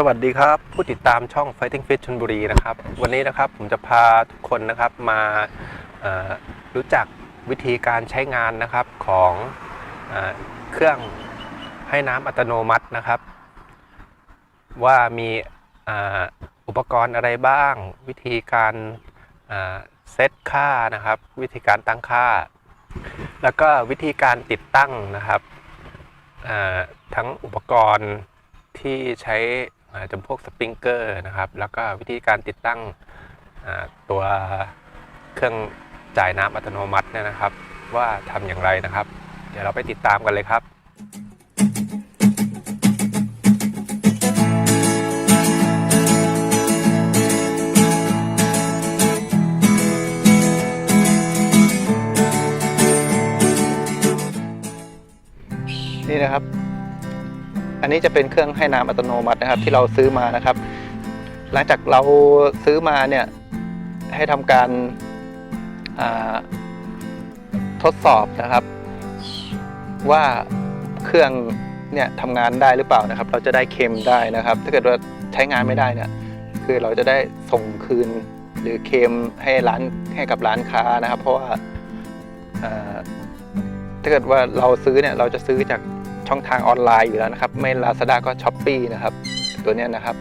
สวัสดีครับ ผู้ติดตามช่อง Fighting Fit ชนบุรีนะครับ วันนี้นะครับผมจะพาทุกคนนะครับมารู้จักวิธีการใช้งานนะครับของเอเครื่องให้น้ำอัตโนมัตินะครับ ว่ามีอ,อุปกรณ์อะไรบ้าง วิธีการอ่าเซตค่านะครับ วิธีการตั้งค่า แล้วก็วิธีการติดตั้งนะครับทั้งอุปกรณ์ที่ใช้ จำพวกสปริงเกอร์นะครับ แล้วก็วิธีการติดตั้งตัวเครื่องจ่ายน้ำอัตโนมัติเนี่ยนะครับ ว่าทำอย่างไรนะครับ เดี๋ยวเราไปติดตามกันเลยครับนี่นะครับ อันนี้จะเป็นเครื่องให้น้ำอัตโนมัตินะครับ ที่เราซื้อมานะครับ หลังจากเราซื้อมาเนี่ยให้ทำการอ่าทดสอบนะครับ ว่าเครื่องเนี่ยทำงานได้หรือเปล่านะครับ เราจะได้เค็มได้นะครับ ถ้าเกิดว่าใช้งานไม่ได้เนี่ยคือเราจะได้ส่งคืนหรือเค็มให้ร้านให้กับร้านค้านะครับ เพราะว่าอ่าถ้าเกิดว่าเราซื้อเนี่ยเราจะซื้อจาก ช่องทางออนไลน์อยู่แล้วนะครับ ไม่ Lazada ก็ s h อ p e e นะครับ ตัวนี้นะครับ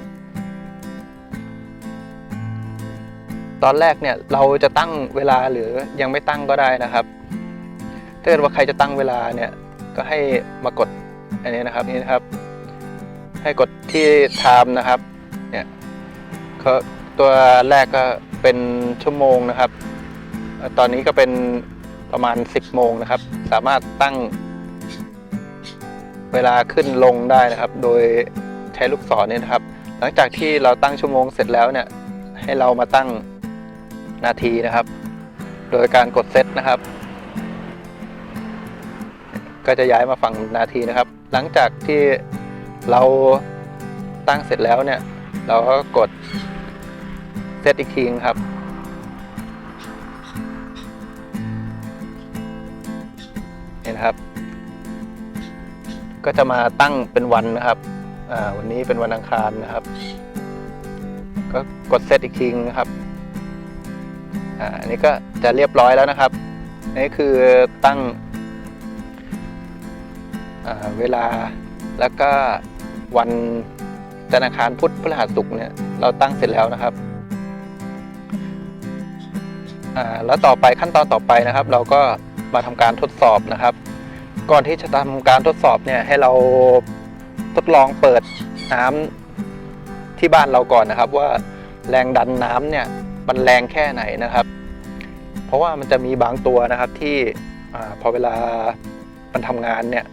ตอนแรกเนี่ยเราจะตั้งเวลาหรือยังไม่ตั้งก็ได้นะครับถ้าเกิดว่าใครจะตั้งเวลาเนี่ยก็ให้มากดอันนี้นะครับนี่นะครับ ให้กดที่ time นะครับเนี่ยตัวแรกก็เป็นชั่วโมงนะครับ ตอนนี้ก็เป็นประมาณ 10 โมงนะครับ สามารถตั้ง เวลาขึ้นลงได้นะครับ โดยใช้ลูกศรเนี่ยนะครับ หลังจากที่เราตั้งชั่วโมงเสร็จแล้วเนี่ยให้เรามาตั้งนาทีนะครับ โดยการกดเซตนะครับ ก็จะย้ายมาฝั่งนาทีนะครับ หลังจากที่เราตั้งเสร็จแล้วเนี่ย เราก็กดเซตอีกทีครับนี่นครับ ก็จะมาตั้งเป็นวันนะครับอ่าวันนี้เป็นวันอังคารนะครับ ก็กดเซตอีกทีนะครับอ่าอันนี้ก็จะเรียบร้อยแล้วนะครับนี่คือตั้งอ่าเวลาแล้วก็วันจันทร์อังคารพุทธพฤหัสศุกร์เนี่ยเราตั้งเสร็จแล้วนะครับอ่าแล้วต่อไปขั้นตอนต่อไปนะครับ เราก็มาทำการทดสอบนะครับ ก่อนที่จะทำการทดสอบเนี่ยให้เราทดลองเปิดน้ำที่บ้านเราก่อนนะครับ ว่าแรงดันน้ำเนี่ยมันแรงแค่ไหนนะครับ เพราะว่ามันจะมีบางตัวนะครับที่อพอเวลามันทำงานเนี่ย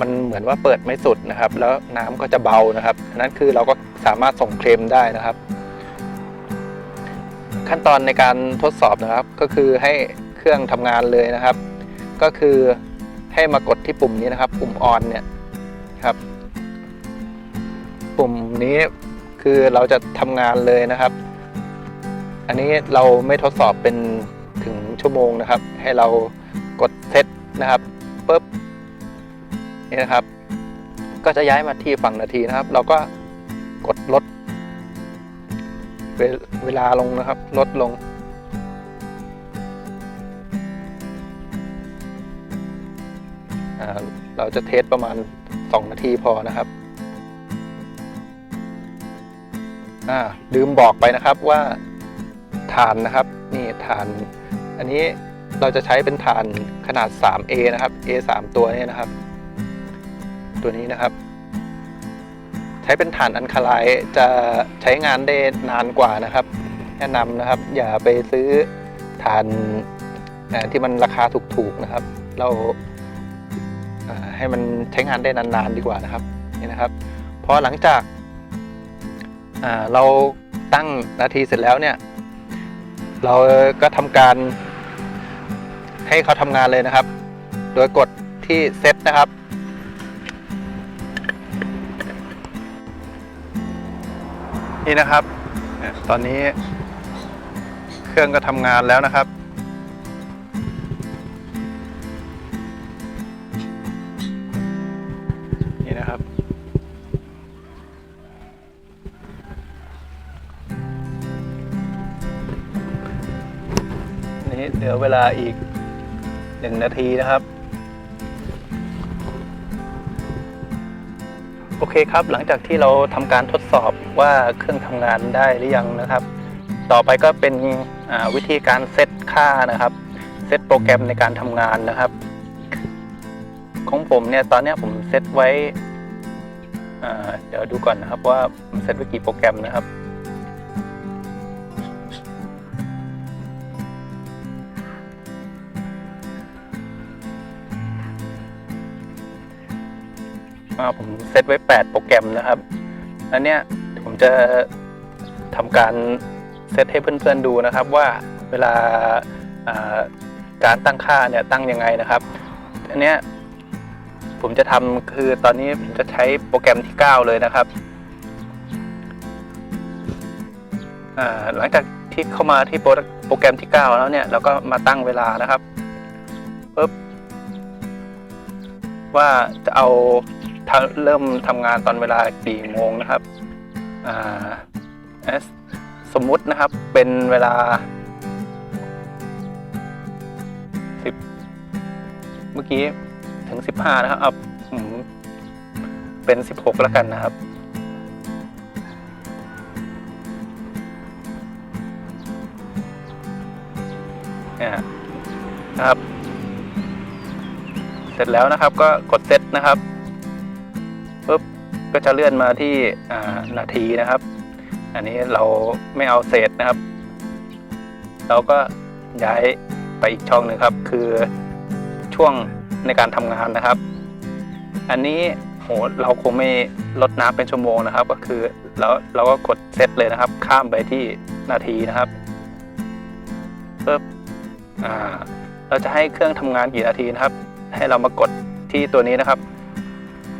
มันเหมือนว่าเปิดไม่สุดนะครับ แล้วน้ำก็จะเบานะครับนนั้นคือเราก็สามารถส่งเคลมได้นะครับ ขั้นตอนในการทดสอบนะครับก็คือให้เครื่องทำงานเลยนะครับ ก็คือ ให้มากดที่ปุ่มนี้นะครับ ปุ่มออนเนี่ยครับ ปุ่มนี้คือเราจะทำงานเลยนะครับ อันนี้เราไม่ทดสอบเป็นถึงชั่วโมงนะครับ ให้เรากดเซตนะครับปุ๊บนี่นะครับ ก็จะย้ายมาที่ฝั่งนาทีนะครับ เราก็กดลดเวเวลาลงนะครับ ลดลง เราจะเทสประมาณ 2 นาทีพอนะครับอ่าลืมบอกไปนะครับว่าฐานนะครับนี่ฐาน อันนี้เราจะใช้เป็นฐานขนาด 3A นะครับ A 3ตัวนี้นะครับ ตัวนี้นะครับ ใช้เป็นฐานอันคาไลน์จะใช้งานได้นานกว่านะครับ แนะนำนะครับ อย่าไปซื้อฐานที่มันราคาถูกๆนะครับ เรา ให้มันใช้งานได้นานๆดีกว่านะครับนี่นะครับพอหลังจากาเราตั้งนาทีเสร็จแล้วเนี่ยเราก็ทำการให้เขาทำงานเลยนะครับ โดยกดที่เซตนะครับ นี่นะครับ ตอนนี้เครื่องก็ทำงานแล้วนะครับ ลาอีกหนึ่งนาทีนะครับ โอเคครับหลังจากที่เราทำการทดสอบว่าเครื่องทำงานได้หรือยังนะครับ ต่อไปก็เป็นวิธีการเซตค่านะครับเซตโปรแกรมในการทำงานนะครับ ของผมเนี่ยตอนนี้ผมเซตไว้เดี๋ยวดูก่อนนะครับว่าผมเซตไว้กี่โปรแกรมนะครับาผมเซตไว้ 8 โปรแกรมนะครับ อันเนี้ยผมจะทำการเซตให้เพื่อนๆดูนะครับว่าเวลาาการตั้งค่าเนี่ยตั้งยังไงนะครับ อันเนี้ยผมจะทำคือตอนนี้ผมจะใช้โปรแกรมที่ 9 เลยนะครับ หลังจากที่เข้ามาที่โปรแกรมที่ 9 แล้วเนี่ยเราก็มาตั้งเวลานะครับปุ๊บว่าจะเอา เริ่มทำงานตอนเวลากี่โมงนะครับสมมุตินะครับเป็นเวลา10เมื่อกี้ถึง15นะครับเอาอืมเป็น16แล้วกันนะครับนี่นะครับ เสร็จแล้วนะครับก็กดเซตนะครับ ก็จะเลื่อนมาที่นาทีนะครับ อันนี้เราไม่เอาเศษนะครับ เราก็ย้ายไปอีกช่องหนึ่งครับ คือช่วงในการทำงานนะครับ อันนี้โหเราคงไม่ลดน้ำเป็นชั่วโมงนะครับ ก็คือเราเราก็กดเซตเลยนะครับ ข้ามไปที่นาทีนะครับปุ๊บอ่าเราจะให้เครื่องทำงานกี่นาทีนะครับ ให้เรามากดที่ตัวนี้นะครับ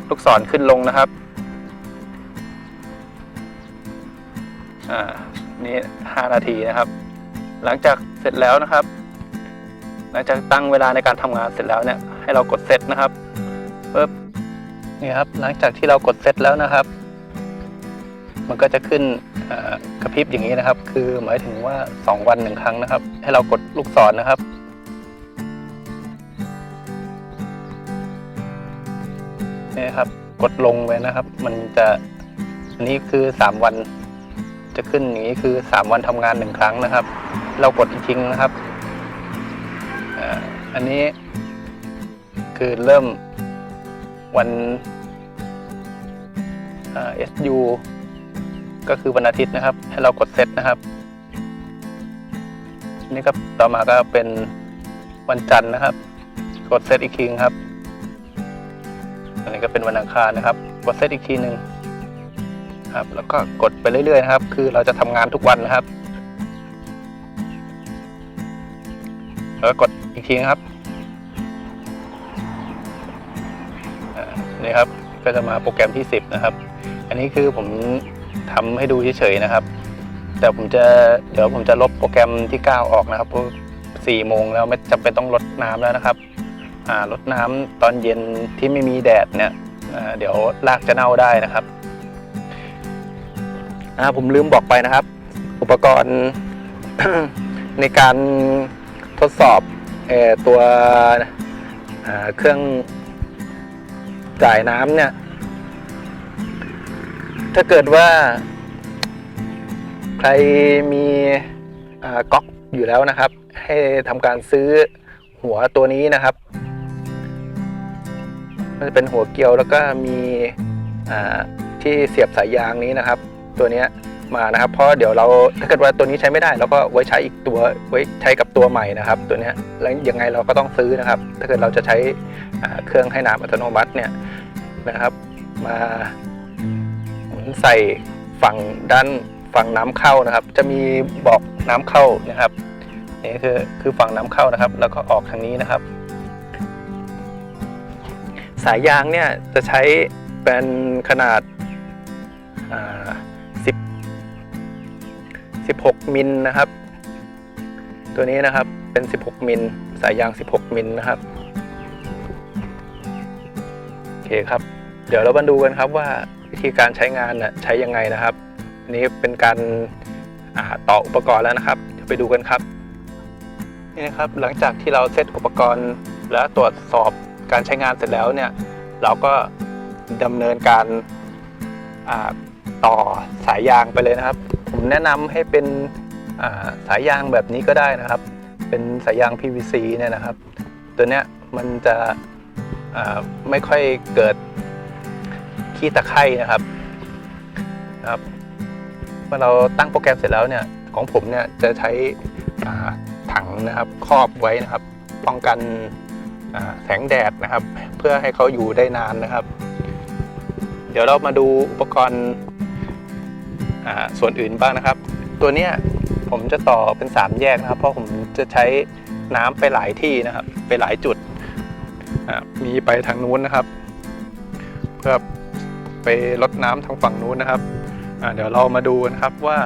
ลูกศรขึ้นลงนะครับ อ่านี่ห้านาทีนะครับ หลังจากเสร็จแล้วนะครับ หลังจากตั้งเวลาในการทำงานเสร็จแล้วเนี่ยให้เรากดเซตนะครับปึ๊บนี่ครับหลังจากที่เรากดเซตแล้วนะครับ มันก็จะขึ้นกระพริบอย่างนี้นะครับ คือหมายถึงว่า 2 วันหนึ่งครั้งนะครับ ให้เรากดลูกศรนะครับนี่ครับ กดลงไปนะครับ มันจะอันนี้คือ 3 วัน จะขึ้นอย่างนี้คือ 3 วันทำงานหนึ่งครั้งนะครับ เรากดอีกทีนะครับอันนี้คือเริ่มวันเอ่า SU ก็คือวันอาทิตย์นะครับ ให้เรากดเซตนะครับอันนี่ก็ต่อมาก็เป็นวันจันทร์นะครับ กดเซตอีกทีครับอันนี้ก็เป็นวันอังคารนะครับ กดเซตอีกทีหนึ่ง ครับ แล้วก็กดไปเรื่อยๆนะครับ คือเราจะทำงานทุกวันนะครับ แล้วกดอีกทีนะครับนี่ครับก็จะมาโปรแกรมที่ 10 นะครับ อันนี้คือผมทำให้ดูเฉยๆนะครับ แต่ผมจะเดี๋ยวผมจะลบโปรแกรมที่ 9 ออกนะครับเพราะโมงแล้วไม่จำเป็นต้องลดน้ำแล้วนะครับลดน้ำตอนเย็นที่ไม่มีแดดเนี่ยเดี๋ยวรากจะเน่าได้นะครับ อ่าผมลืมบอกไปนะครับ อุปกรณ์ในการทดสอบอตัวเครื่องจ่ายน้ำเนี่ย ถ้าเกิดว่า ใครมีก๊อกอยู่แล้วนะครับ ให้ทำการซื้อหัวตัวนี้นะครับมันจะเป็นหัวเกลียวแล้วก็มีที่เสียบสายยางนี้นะครับ ตัวนี้มานะครับ เพราะเดี๋ยวเราถ้าเกิดว่าตัวนี้ใช้ไม่ได้เราก็ไว้ใช้อีกตัวไว้ใช้กับตัวใหม่นะครับ ตัวนี้แล้วยังไงเราก็ต้องซื้อนะครับ ถ้าเกิดเราจะใช้เครื่องให้น้ำอัตโนมัติเนี่ยนะครับ มาหมุนใส่ฝั่งด้านฝั่งน้ำเข้านะครับ จะมีบอกน้ำเข้านะครับนี่คือคือฝั่งน้ำเข้านะครับ แล้วก็ออกทางนี้นะครับ สายยางเนี่ยจะใช้เป็นขนาดอ่า 16 มิลนะครับ ตัวนี้นะครับเป็น 16 มิลสายยาง 16 มิลนะครับโอเคครับ เดี๋ยวเรามาดูกันครับว่าวิธีการใช้งานน่ะใช้ยังไงนะครับอันนี้เป็นการาต่ออุปกรณ์แล้วนะครับเดี๋ยวไปดูกันครับนี่นะครับหลังจากที่เราเซตอุปกรณ์และตรวจสอบการใช้งานเสร็จแล้วเนี่ยเราก็ดำเนินการาต่อสายยางไปเลยนะครับ ผมแนะนำให้เป็นาสายยางแบบนี้ก็ได้นะครับ เป็นสายยาง PVC เนี่ยนะครับ ตัวเนี้ยมันจะไม่ค่อยเกิดขี้ตะไคร่นะครับครับเมื่อเราตั้งโปรแกรมเสร็จแล้วเนี่ยของผมเนี่ยจะใช้ถังนะครับครอบไว้นะครับ ป้องกันแสงแดดนะครับ เพื่อให้เขาอยู่ได้นานนะครับ เดี๋ยวเรามาดูอุปกรณ์ ส่วนอื่นบ้างนะครับ ตัวเนี้ยผมจะต่อเป็น 3 แยกนะครับ เพราะผมจะใช้น้ำไปหลายที่นะครับ ไปหลายจุดมีไปทางนู้นนะครับ เพื่อไปลดน้ำทางฝั่งนู้นนะครับเดี๋ยวเรามาดูนะครับว่า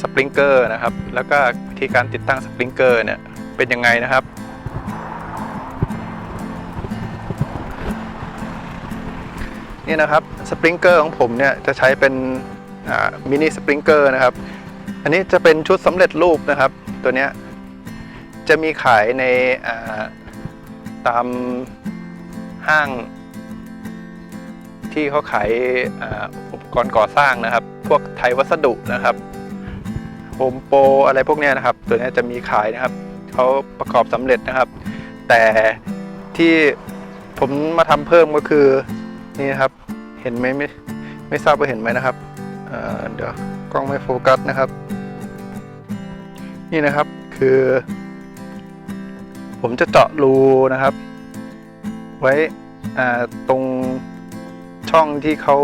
สปริงเกอร์นะครับ แล้วก็วิธีการติดตั้งสปริงเกอร์เนี่ยเป็นยังไงนะครับนี่นะครับสปริงเกอร์ของผมเนี่ยจะใช้เป็น มินิสปริงเกอร์นะครับ อันนี้จะเป็นชุดสำเร็จรูปนะครับ ตัวนี้จะมีขายในาตามห้าง ที่เขาขายอ่าอุปกรณ์ก่อสร้างนะครับ พวกไทยวัสดุนะครับโฮมโปรอะไรพวกนี้นะครับ ตัวนี้จะมีขายนะครับเขาประกอบสำเร็จนะครับ แต่ที่ผมมาทำเพิ่มก็คือนี่นครับ เห็นไหมไม่ไม่ทราบว่าเห็นไหมนะครับ เดี๋ยวกล้องไม่โฟกัสนะครับ นี่นะครับคือ ผมจะเจาะรูนะครับ ไว้ตรงช่องที่เขา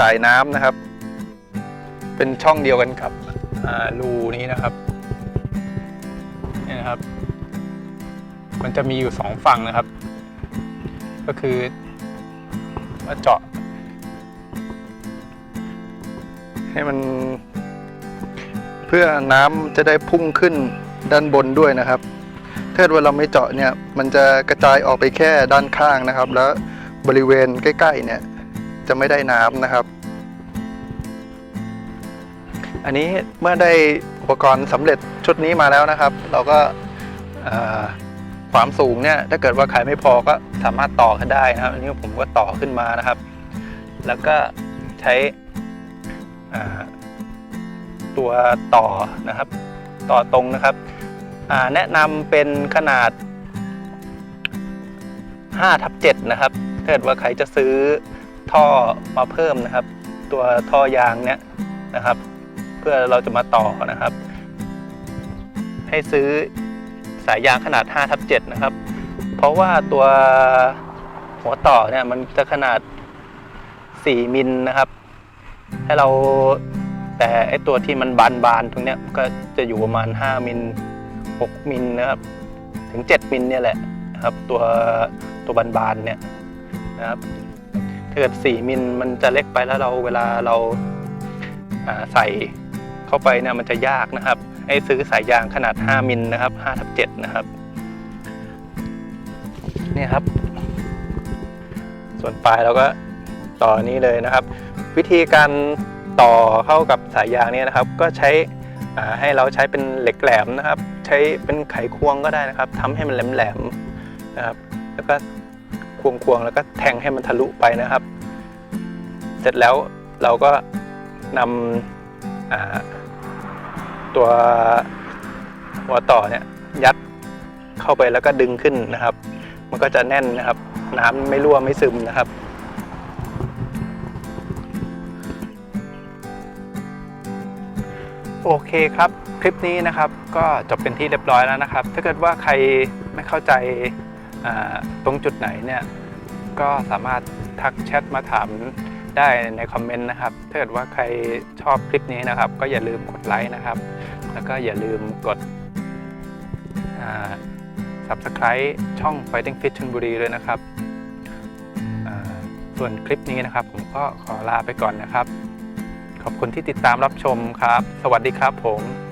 จ่ายน้ำนะครับ เป็นช่องเดียวกันกับรูนี้นะครับนี่นะครับ มันจะมีอยู่สองฝั่งนะครับ ก็คือมาเจาะ ให้มัน เพื่อน้ำจะได้พุ่งขึ้นด้านบนด้วยนะครับถ้าเกิดว่าเราไม่เจาะเนี่ยมันจะกระจายออกไปแค่ด้านข้างนะครับ แล้วบริเวณใกล้ๆเนี่ยจะไม่ได้น้ำนะครับ อันนี้เมื่อได้อุปกรณ์สำเร็จชุดนี้มาแล้วนะครับ เราก็ความสูงเนี่ยถ้าเกิดว่าใครไม่พอก็สามารถต่อขึ้นได้นะครับ อันนี้ผมก็ต่อขึ้นมานะครับ แล้วก็ใช้ ตัวต่อนะครับ ต่อตรงนะครับแนะนำเป็นขนาด5ทับ7นะครับถ้าเกิดว่าใครจะซื้อท่อมาเพิ่มนะครับ ตัวท่อยางเนี้ยนะครับ เพื่อเราจะมาต่อนะครับ ให้ซื้อสายยางขนาด5ทับ7นะครับ เพราะว่าตัวหัวต่อเนี่ยมันจะขนาด 4 มิลนะครับ ให้เราแต่ไอตัวที่มันบานๆตรงเนี้ยก็จะอยู่ประมาณ 5 มิล 6 มิลนะครับถึง 7 มิลเนี่ยแหละครับตัวตัวบานๆเนี่ยนะครับถ้าเกิด 4 มิลมันจะเล็กไปแล้วเราเวลาเราาใส่เข้าไปเนี่ยมันจะยากนะครับให้ซื้อสายยางขนาด 5 มิลนะครับ5ทับ7นะครับเนี่ยครับ ส่วนปลายเราก็ต่อนี้เลยนะครับ วิธีการต่อเข้ากับสายยางเนี่ยนะครับ ก็ใช้ให้เราใช้เป็นเหล็กแหลมนะครับ ใช้เป็นไขควงก็ได้นะครับทำให้มันแหลมๆนะครับ แล้วก็ควงๆแล้วก็แทงให้มันทะลุไปนะครับ เสร็จแล้วเราก็นำตัวหัวต่อเนี่ยยัดเข้าไปแล้วก็ดึงขึ้นนะครับ มันก็จะแน่นนะครับ น้ำไม่รั่วไม่ซึมนะครับ โอเคครับ คลิปนี้นะครับก็จบเป็นที่เรียบร้อยแล้วนะครับ ถ้าเกิดว่าใครไม่เข้าใจตรงจุดไหนเนี่ยก็สามารถทักแชทมาถามได้ในคอมเมนต์นะครับ ถ้าเกิดว่าใครชอบคลิปนี้นะครับ ก็อย่าลืมกดไลค์นะครับ แล้วก็อย่าลืมกด Subscribe ช่อง Fighting Fit ชลบุรีเลยนะครับ ส่วนคลิปนี้นะครับ ผมก็ขอลาไปก่อนนะครับ อบคุณที่ติดตามรับชมครับ สวัสดีครับผม